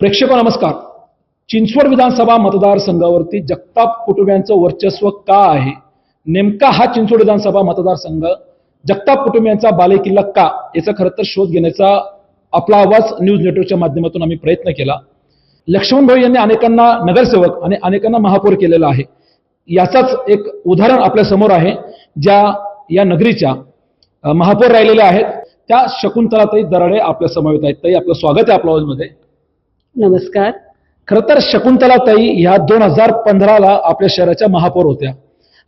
प्रेक्षक नमस्कार. चिंचवड विधानसभा मतदारसंघावरती जगताप कुटुंबियांचं वर्चस्व का आहे? नेमका हा चिंचवड विधानसभा मतदारसंघ जगताप कुटुंबियांचा बालेकिल्ला का? याचा खरं तर शोध घेण्याचा आपला आवाज न्यूज नेटवर्कच्या माध्यमातून आम्ही प्रयत्न केला. लक्ष्मण भाऊ यांनी अनेकांना नगरसेवक आणि अनेकांना महापौर केलेला आहे. याचाच एक उदाहरण आपल्यासमोर आहे ज्या या नगरीच्या महापौर राहिलेल्या आहेत. त्या शकुंतलाताई दराडे आपल्या समवेत आहेत. ताई आपलं स्वागत आहे आपल्या आवाजमध्ये नमस्कार. खरं तर शकुंतलाताई ह्या दोन हजार पंधराला आपल्या शहराच्या महापौर होत्या.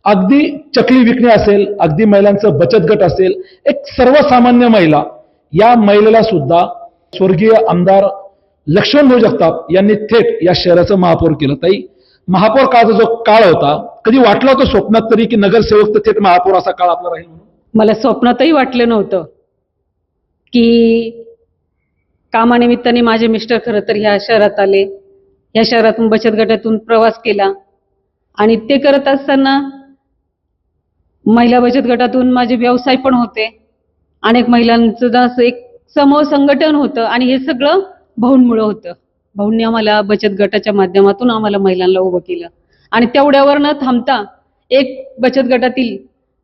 अगदी चकली विकणे असेल अगदी महिलांचं बचत गट असेल एक सर्वसामान्य महिला या महिलेला सुद्धा स्वर्गीय आमदार लक्ष्मणभाऊ जगताप यांनी थेट या शहराचं महापौर केलं. ताई महापौर काळाचा जो काळ होता कधी वाटलं होतं स्वप्नात तरी की नगरसेवक तर थेट महापौर असा काळ आपला राहील म्हणून? मला स्वप्नातही वाटलं नव्हतं की कामानिमित्ताने माझे मिस्टर खरं तर ह्या शहरात आले. ह्या शहरातून बचत गटातून प्रवास केला. आणि ते करत असताना महिला बचत गटातून माझे व्यवसाय पण होते. अनेक महिलांचं असं एक समूह संघटन होतं आणि हे सगळं भाऊंमुळं होतं. भाऊंनी आम्हाला बचत गटाच्या माध्यमातून आम्हाला महिलांना उभं केलं. आणि तेवढ्यावर न थांबता एक बचत गटातील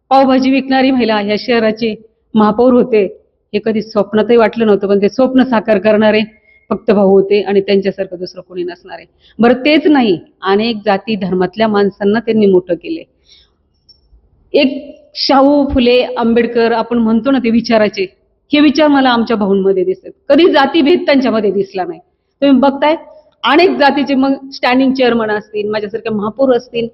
पावभाजी विकणारी महिला ह्या शहराचे महापौर होते. हे कधी स्वप्नातही वाटलं नव्हतं पण ते स्वप्न साकार करणारे फक्त भाऊ होते आणि त्यांच्यासारखं दुसरं कोणी नसणारे. बरं तेच नाही. अनेक जाती धर्मातल्या माणसांना त्यांनी मोठं केले एक शाहू फुले आंबेडकर आपण म्हणतो ना ते विचाराचे. हे विचार मला आमच्या भाऊंमध्ये दिसतात. कधी जातीभेद त्यांच्यामध्ये दिसला नाही. तुम्ही बघताय? अनेक जातीचे मग स्टँडिंग चेअरमन असतील माझ्यासारखे महापौर असतील.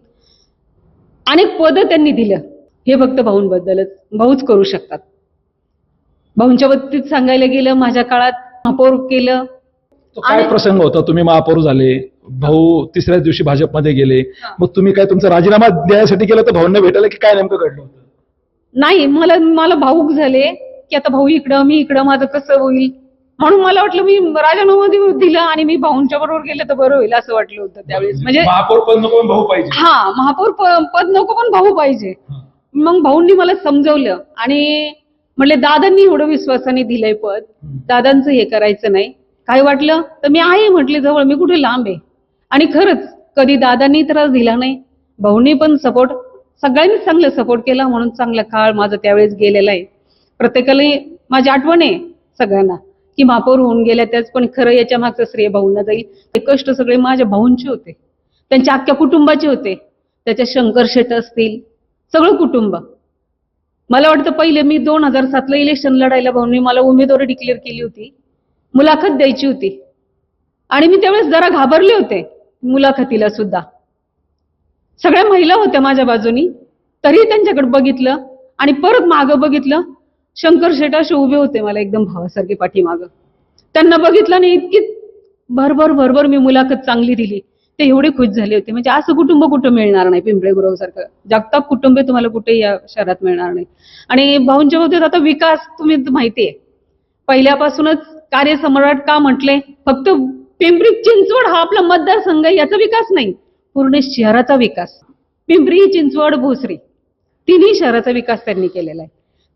अनेक पदं त्यांनी दिलं. हे फक्त भाऊंबद्दलच. भाऊच करू शकतात. भाऊंच्या बाबतीत सांगायला गेलं माझ्या काळात महापौर केलं. तो काय आणि- प्रसंग होता? तुम्ही महापौर झाले भाऊ तिसऱ्याच दिवशी भाजपमध्ये गेले. मग तुम्ही काय तुमचा राजीनामा देण्यासाठी गेला तर भाऊंना भेटायला की काय नेमकं घडलं होतं? नाही मला मला भाऊक झाले की आता भाऊ इकडं मी इकडं माझं कसं होईल? म्हणून मला वाटलं मी राजानामा देऊ- दिलं आणि मी भाऊंच्या बरोबर गेलं तर बरं होईल असं वाटलं होतं त्यावेळेस. म्हणजे महापौर पद नको पण भाऊ पाहिजे. हा महापौर प- पद नको पण भाऊ पाहिजे. मग भाऊंनी मला समजवलं आणि म्हणले दादांनी एवढं विश्वासाने दिलंय पद दादांचं हे करायचं नाही. काय वाटलं? तर मी आहे म्हटले जवळ मी कुठे लांब आहे? आणि खरंच कधी दादांनी त्रास दिला नाही भाऊनी पण सपोर्ट सगळ्यांनी चांगलं सपोर्ट केला म्हणून चांगला काळ माझा त्यावेळेस गेलेला आहे. प्रत्येकाला माझी आठवण आहे सगळ्यांना की महापौर होऊन गेल्या त्याच पण खरं याच्या मागचं श्रेय भाऊंना जाईल. ते कष्ट सगळे माझ्या भाऊंचे होते. त्यांच्या अख्ख्या कुटुंबाचे होते. त्याच्या शंकर शेट असतील सगळं कुटुंब. मला वाटतं पहिले मी दोन हजार सातला इलेक्शन लढायला भाऊंनी मला उमेदवारी डिक्लेअर केली होती. मुलाखत द्यायची होती. आणि मी त्यावेळेस जरा घाबरले होते मुलाखतीला सुद्धा. सगळ्या महिला होत्या माझ्या बाजूनी तरी त्यांच्याकडे बघितलं आणि परत मागं बघितलं. शंकर शेट असे उभे होते मला एकदम भावासारखे पाठीमागं. त्यांना बघितलं आणि इतकी भरभर भरभर मी मुलाखत चांगली दिली. ते एवढे खुश झाले होते. म्हणजे असं कुटुंब कुठं मिळणार नाही पिंपळे गुरव सारखं जगताप कुटुंब तुम्हाला कुठे या शहरात मिळणार नाही. आणि भाऊंच्या बाबतीत आता विकास तुम्ही माहितीये. पहिल्यापासूनच कार्यसम्राट का म्हटले? फक्त पिंपरी चिंचवड हा आपला मतदारसंघ आहे, याचा विकास नाही. पूर्ण शहराचा विकास. पिंपरी चिंचवड भोसरी तिन्ही शहराचा विकास त्यांनी केलेला आहे.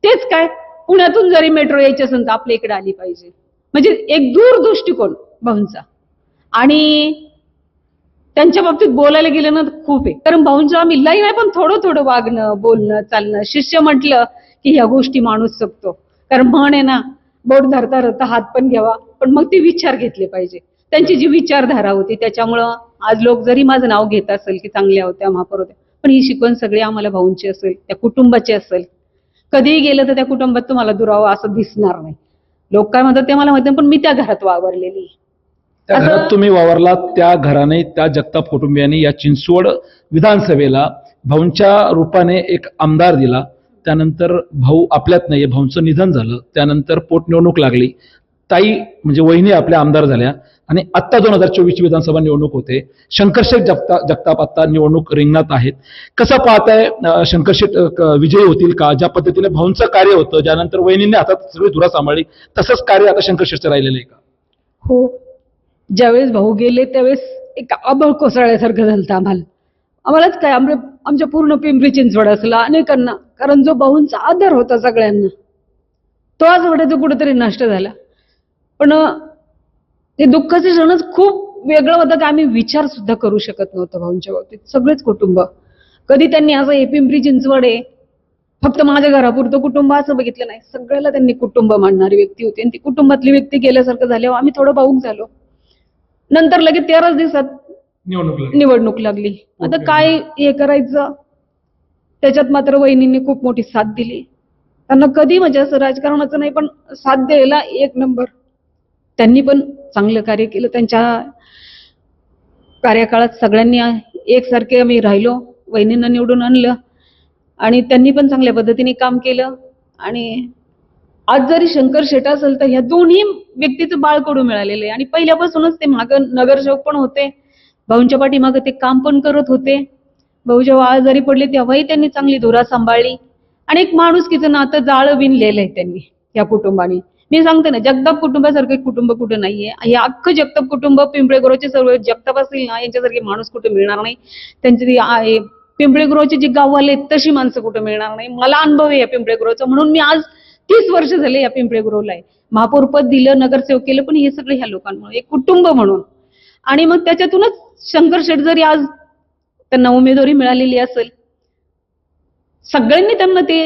तेच काय? पुण्यातून जरी मेट्रो यायची असेल तर आपल्या इकडे आली पाहिजे. म्हणजे एक दूर दृष्टिकोन भाऊंचा. आणि त्यांच्या बाबतीत बोलायला गेलं ना तर खूप आहे. कारण भाऊंच्या आम्ही लई नाही पण थोडं थोडं वागणं बोलणं चालणं शिष्य म्हटलं की ह्या गोष्टी माणूस शकतो कारण म्हण आहे ना बोट धरता धरता हात पण घ्यावा पण मग ते विचार घेतले पाहिजे. त्यांची जी विचारधारा होती त्याच्यामुळं आज लोक जरी माझं नाव घेत असेल की चांगल्या होत्या महापौर होत्या पण ही शिकवण सगळी आम्हाला भाऊंची असेल त्या कुटुंबाची असेल. कधीही गेलं तर त्या कुटुंबात तुम्हाला दुरावा असं दिसणार नाही. लोक काय म्हणतात ते मला माहिती नाही, पण मी त्या घरात वावरलेली आहे. त्या घरात तुम्ही वावरला त्या घराने त्या जगताप कुटुंबियांनी या चिंचवड विधानसभेला भाऊंच्या रूपाने एक आमदार दिला. त्यानंतर भाऊ आपल्यात नाही भाऊंचं निधन झालं. त्यानंतर पोटनिवडणूक लागली. ताई म्हणजे वहिनी आपल्या आमदार झाल्या. आणि आत्ता दोन हजार चोवीसची विधानसभा निवडणूक होते. शंकरशेठ जगता जगताप आता निवडणूक रिंगणात आहेत. कसं पाहताय शंकरशेठ विजयी होतील का? ज्या पद्धतीने भाऊंचं कार्य होतं ज्यानंतर वहिनींनी हातात सगळी धुरा सांभाळली तसंच कार्य आता शंकरशेठचं राहिलेलं आहे का? हो. ज्यावेळेस भाऊ गेले त्यावेळेस एक आबळ कोसळल्यासारखं झालं आम्हाला. आम्हालाच काय आमच्या आमच्या पूर्ण पिंपरी चिंचवड असला अनेकांना कारण जो भाऊंचा आदर होता सगळ्यांना तो आज वाटायचं कुठेतरी नष्ट झाला. पण ते दुःखाचे क्षणच खूप वेगळं होतं की आम्ही विचार सुद्धा करू शकत नव्हतो भाऊंच्या बाबतीत. सगळेच कुटुंब. कधी त्यांनी असं हे पिंपरी चिंचवड आहे फक्त माझ्या घरापुरतं कुटुंब असं बघितलं नाही. सगळ्याला त्यांनी कुटुंब मानणारी व्यक्ती होती. आणि ती कुटुंबातली व्यक्ती गेल्यासारखं झाल्यावर आम्ही थोडं भाऊक झालो. नंतर लगेच तेराच दिवसात निवडणूक लागली. निवडणूक लागली. आता. काय हे करायचं? त्याच्यात मात्र वहिनींनी खूप मोठी साथ दिली. त्यांना कधी म्हणजे असं राजकारणाचं नाही पण साथ द्यायला एक नंबर. त्यांनी पण चांगलं कार्य केलं. त्यांच्या कार्यकाळात सगळ्यांनी एकसारखे आम्ही राहिलो. वहिनींना निवडून आणलं. आणि त्यांनी पण चांगल्या पद्धतीने काम केलं. आणि आज जरी शंकर शेट असेल तर ह्या दोन्ही व्यक्तीचं बाळकडू मिळालेलं आहे. आणि पहिल्यापासूनच ते मागं नगरसेवक पण होते. भाऊंच्या पाठीमागं ते काम पण करत होते. भाऊ जेव्हा आजारी पडले तेव्हाही त्यांनी चांगली धुरा सांभाळली. आणि एक माणुसकीचं नातं जाळं विणलेलं आहे त्यांनी या कुटुंबाने. मी सांगते ना जगताप कुटुंबासारखं कुटुंब कुठं नाहीये. हे अख्खं जगताप कुटुंब पिंपळेगुराचे सर्व जगताप असतील ना यांच्यासारखे माणूस कुठे मिळणार नाही. त्यांचे ती जे गाववाले आहेत, तशी माणसं कुठे मिळणार नाही. मला अनुभव आहे या पिंपळेगुराचा म्हणून मी आज तीस वर्ष झाले या पिंपळेगुरवला आहे. महापौर पद दिलं नगरसेवक केलं पण हे सगळं ह्या लोकांमुळे एक कुटुंब म्हणून. आणि मग त्याच्यातूनच शंकर शेठ जरी आज त्यांना उमेदवारी मिळालेली असेल सगळ्यांनी त्यांना ते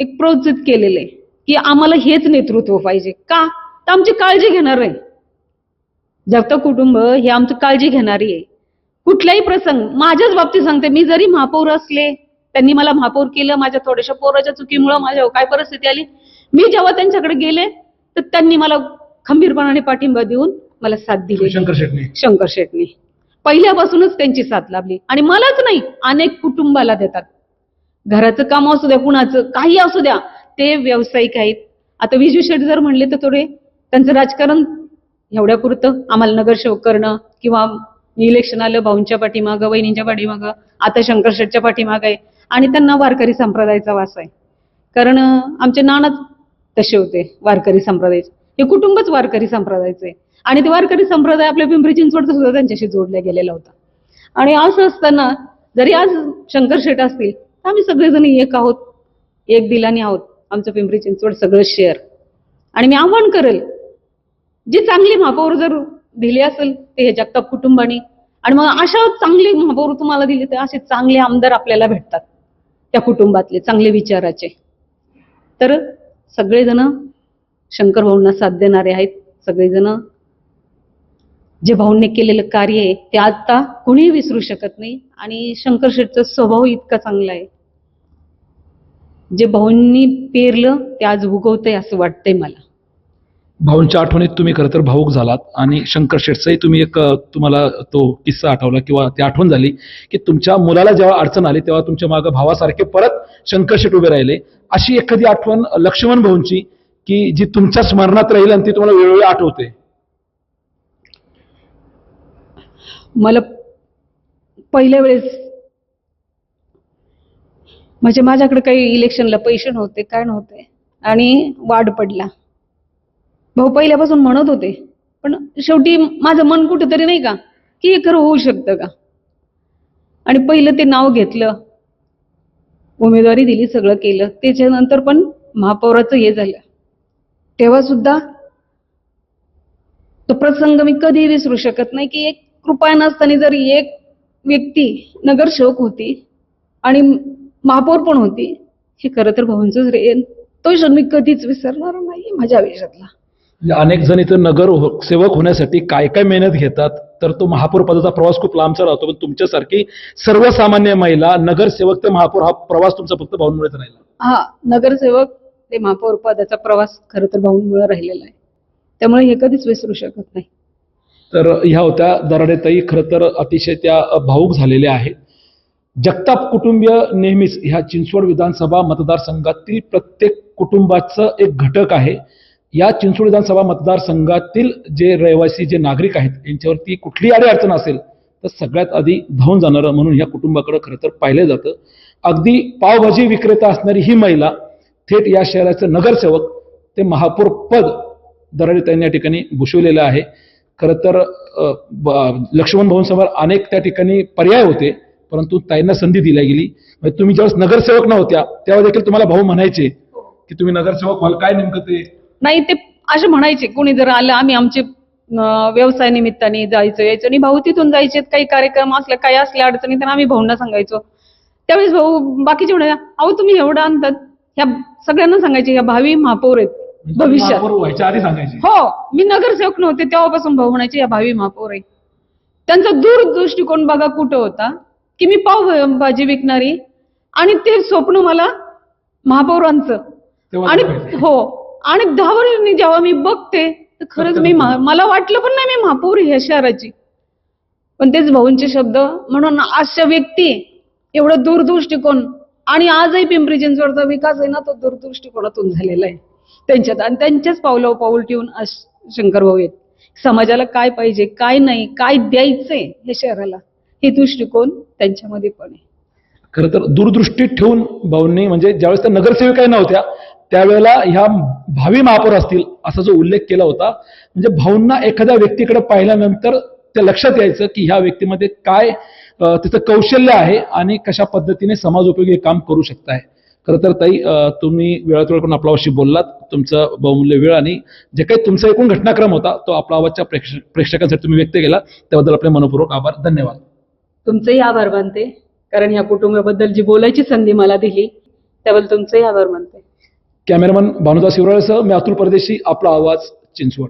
एक प्रोत्साहित केलेलं आहे की आम्हाला हेच नेतृत्व पाहिजे. का? तर आमची काळजी घेणार आहे जगत कुटुंब हे आमचं काळजी घेणारी आहे. कुठलाही प्रसंग माझ्याच बाबतीत सांगते मी जरी महापौर असले त्यांनी मला महापौर केलं माझ्या थोड्याशा पोराच्या चुकीमुळे माझ्या काय परिस्थिती आली मी जेव्हा त्यांच्याकडे गेले तर त्यांनी मला खंबीरपणाने पाठिंबा देऊन मला साथ दिली. शंकर शेटने? शंकर शेटने. पहिल्यापासूनच त्यांची साथ लाभली. आणि मलाच नाही अनेक कुटुंबाला देतात. घराचं काम असू द्या कुणाचं काही असू द्या ते व्यावसायिक आहेत. आता विजू शेट जर म्हणले तर थोडे त्यांचं राजकारण एवढ्या पुरतं. आम्हाला नगरसेवक करणं किंवा इलेक्शन आलं भाऊंच्या पाठीमागं वहिनींच्या पाठीमागं आता शंकर शेटच्या पाठीमागं आहे. आणि त्यांना वारकरी संप्रदायाचा वास आहे. कारण आमचे नानाच तसे होते वारकरी संप्रदायाचे. हे कुटुंबच वारकरी संप्रदायाचे. आणि ते वारकरी संप्रदाय आपल्या पिंपरी चिंचवडचा सुद्धा त्यांच्याशी जोडला गेलेला होता. आणि असं असताना जरी आज शंकर शेट असतील तर आम्ही सगळेजण एक आहोत एक दिलाने आहोत. आमचं पिंपरी चिंचवड सगळं शेअर आणि मी आव्हान करेल जे चांगले महापौर जर दिले असेल ते हे जगताप कुटुंबाने. आणि मग अशा चांगली महापौर तुम्हाला दिले तर असे चांगले आमदार आपल्याला भेटतात त्या कुटुंबातले चांगले विचाराचे. तर सगळेजण शंकर भाऊंना साथ देणारे आहेत. सगळेजण जे भाऊंनी केलेलं कार्य आहे ते आता कुणीही विसरू शकत नाही. आणि शंकर शेठचा स्वभाव इतका चांगला आहे. जे भाऊंनी पेरलं ते आज उगवतंय असं वाटतंय मला. भाऊंच्या आठवणीत तुम्ही खरं तर भाऊक झालात आणि शंकर शेठचाही तुम्ही एक तुम्हाला तो किस्सा आठवला किंवा ती आठवण झाली की तुमच्या मुलाला जेव्हा अडचण आली तेव्हा तुमच्या मागं भावासारखे परत शंकर शेट उभे राहिले. अशी एखादी आठवण लक्ष्मण भाऊंची की जी तुमच्या स्मरणात राहील आणि ती तुम्हाला वेळोवेळी आठवते? मला पहिल्या वेळेस म्हणजे माझ्याकडे काही इलेक्शनला पैसे नव्हते काय नव्हते आणि वाढ पडला. भाऊ पहिल्यापासून म्हणत होते पण शेवटी माझं मन कुठेतरी नाही का की हे खरं होऊ शकतं का? आणि पहिलं ते नाव घेतलं उमेदवारी दिली सगळं केलं त्याच्यानंतर पण महापौराचं हे झालं. तेव्हा सुद्धा तो प्रसंग मी कधी विसरू शकत नाही की एक कृपया नसताना जरी एक व्यक्ती नगरसेवक होती आणि महापौर पण होती हे खरं तर भाऊंचंच रे तो क्षण मी कधीच विसरणार नाही माझ्या आयुष्यातला. अनेक जण इथं नगर हो- सेवक होण्यासाठी काय काय मेहनत घेतात तर तो महापौर पदाचा प्रवास खूप लांबचा राहतो पण तुमच्यासारखी सर्वसामान्य महिला नगरसेवक ते महापौर हा प्रवास तुमचा फक्त भाऊंमुळेच राहिला. हा नगरसेवक ते महापौर पदाचा प्रवास खरं तर भाऊंमुळे राहिलेला आहे. त्यामुळे हे कधीच विसरू शकत नाही. तर ह्या होत्या दराडेताई खरं तर अतिशय त्या भाऊक झालेल्या आहेत. जगताप कुटुंबीय नेहमीच ह्या चिंचवड विधानसभा मतदारसंघातील प्रत्येक कुटुंबाचं एक घटक आहे. या चिंचवड विधानसभा मतदारसंघातील जे रहिवासी जे नागरिक आहेत यांच्यावरती कुठली आडी अडचण असेल तर सगळ्यात आधी धावून जाणारं म्हणून या कुटुंबाकडे खरं तर पाहिलं जातं. अगदी पावभाजी विक्रेता असणारी ही महिला थेट या शहराचं नगरसेवक ते महापौर पद दराडेताईंनी या ठिकाणी भूषवलेलं आहे. खरं तर लक्ष्मण ब- लक्ष्मण अनेक त्या ठिकाणी पर्याय होते परंतु ताईंना संधी दिल्या गेली. म्हणजे तुम्ही ज्यावेळेस नगरसेवक नव्हत्या तेव्हा देखील तुम्हाला भाऊ म्हणायचे की तुम्ही नगरसेवक व्हाल काय नेमकं ते? नाही ते असे म्हणायचे कोणी जर आलं आम्ही आमचे व्यवसाय निमित्ताने जायचं यायचं आणि भाऊ तिथून जायचे काही कार्यक्रम असले काही असल्या अडचणी तर आम्ही भाऊंना सांगायचो. त्यावेळेस भाऊ बाकीचे म्हणे अहो तुम्ही एवढं आणतात. ह्या सगळ्यांना सांगायचे ह्या भावी महापौर आहेत भविष्यात. आधी सांगायची. हो मी नगरसेवक नव्हते तेव्हापासून भाऊ म्हणायचे या भावी महापौर आहे त्यांचा दूरदृष्टिकोन बघा कुठं होता की मी पाव भाजी विकणारी आणि ते स्वप्न मला महापौरांचं आणि. हो आणि दहा जेव्हा मी बघते तर खरंच मी मला वाटलं पण नाही मी महापौर ह्या शहराची पण तेच भाऊंचे शब्द म्हणून अशा व्यक्ती एवढं दूरदृष्टिकोन आणि आजही पिंपरी चिंचवडचा विकास आहे ना तो दूरदृष्टिकोनातून झालेला आहे. त्यांच्यात आणि त्यांच्याच पावलं पाऊल ठेवून आज शंकर भाऊ आहेत. समाजाला काय पाहिजे काय नाही काय द्यायचंय हे शहराला हे दृष्टिकोन त्यांच्यामध्ये पण आहे. खर तर दूरदृष्टी ठेवून भाऊंनी म्हणजे ज्यावेळेस त्या नगरसेविकाही नव्हत्या त्यावेळेला ह्या भावी महापौर असतील असा जो उल्लेख केला होता म्हणजे भाऊंना एखाद्या व्यक्तीकडे पाहिल्यानंतर ते लक्षात यायचं की ह्या व्यक्तीमध्ये काय अं, तिचं कौशल्य आहे आणि कशा पद्धतीने समाज उपयोगी काम करू शकताय. खरं तर ताई तुम्ही वेळात वेळ करून आपल्याशी बोललात. तुमचं बहुमूल्य वेळ आणि जे काही तुमचा एकूण घटनाक्रम होता तो आपला आवाजच्या प्रेक्षक प्रेक्षकांसाठी तुम्ही व्यक्त केला. त्याबद्दल आपले मनपूर्वक आभार. धन्यवाद. तुमचेही आभार मानते. कारण या कुटुंबाबद्दल जी बोलायची संधी मला दिली त्याबद्दल तुमचेही आभार मानते. कॅमेरामन भानुदास शिवराळसह मी अतुल परदेशी आपला आवाज चिंचवड.